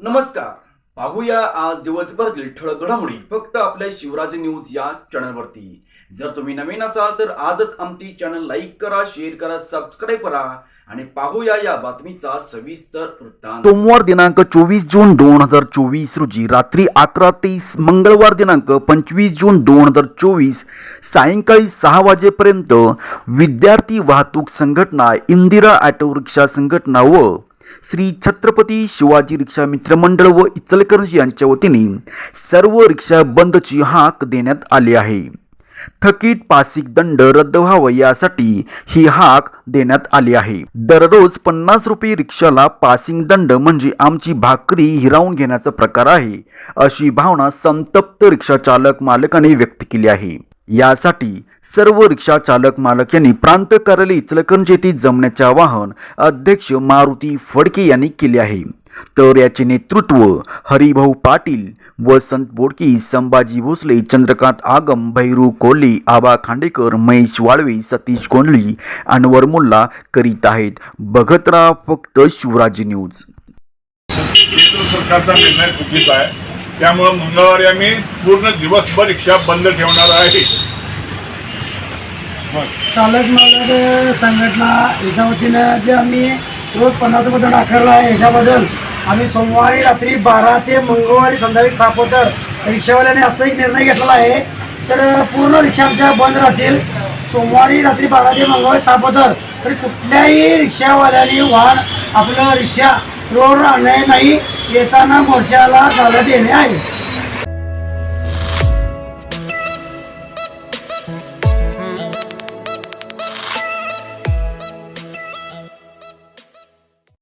नमस्कार. पाहूया आज दिवसभरातील ठळक घडामोडी. फक्त आपल्या शिवराज न्यूज या चॅनलवरती. जर तुम्ही नवीन असाल तर आजच आमची चॅनल लाईक करा शेअर करा सबस्क्राईब करा आणि पाहूया या बातमीचा सविस्तर वृत्तांत. सोमवार दिनांक चोवीस जून दोन हजार चोवीस रोजी रात्री अकरा तेवीस मंगळवार दिनांक पंचवीस जून दोन हजार चोवीस सायंकाळी सहा वाजेपर्यंत विद्यार्थी वाहतूक संघटना इंदिरा ऑटो रिक्षा संघटना व श्री छत्रपती शिवाजी रिक्षा मित्रमंडळ व इचलकरंजी यांच्या वतीने सर्व रिक्षा बंदची हाक देण्यात आली आहे. थकीत पासिक दंड रद्द व्हावा यासाठी ही हाक देण्यात आली आहे. दररोज पन्नास रुपये रिक्षाला पासिंग दंड म्हणजे आमची भाकरी हिरावून घेण्याचा प्रकार आहे अशी भावना संतप्त रिक्षा चालक मालकाने व्यक्त केली आहे. यासाठी सर्व रिक्षा चालक मालक यांनी प्रांत कार्यालय इचलकरंजी येथे जमण्याचे आवाहन अध्यक्ष मारुती फडके यांनी केले आहे. तर याचे नेतृत्व हरिभाऊ पाटील वसंत बोडकी संभाजी भोसले चंद्रकांत आगम भैरू कोल्हे आबा खांडेकर महेश वाळवे सतीश कोंडली अनवर मुल्ला करीत आहेत. बघत राहा फक्त शिवराज न्यूज. केंद्र सरकारचा निर्णय चुकीचा आहे. त्यामुळं मंगळवारी आम्ही पूर्ण दिवसभर रिक्षा बंद ठेवणार आहे. चालक मालक संघटना याच्या वतीनं जे आम्ही रोज पन्नास रुपये दंड आकारला आहे याच्याबद्दल आम्ही सोमवारी रात्री बारा ते मंगळवारी संध्याकाळी सहा रिक्षावाल्याने असा एक निर्णय घेतलेला आहे. तर पूर्ण रिक्षा आमच्या बंद राहतील. सोमवारी रात्री बारा ते मंगळवारी सहा तरी कुठल्याही रिक्षावाल्याने वाहन आपलं रिक्षा रोड आणणार नाही. येताना मोर्चाला चालत येणे आहे.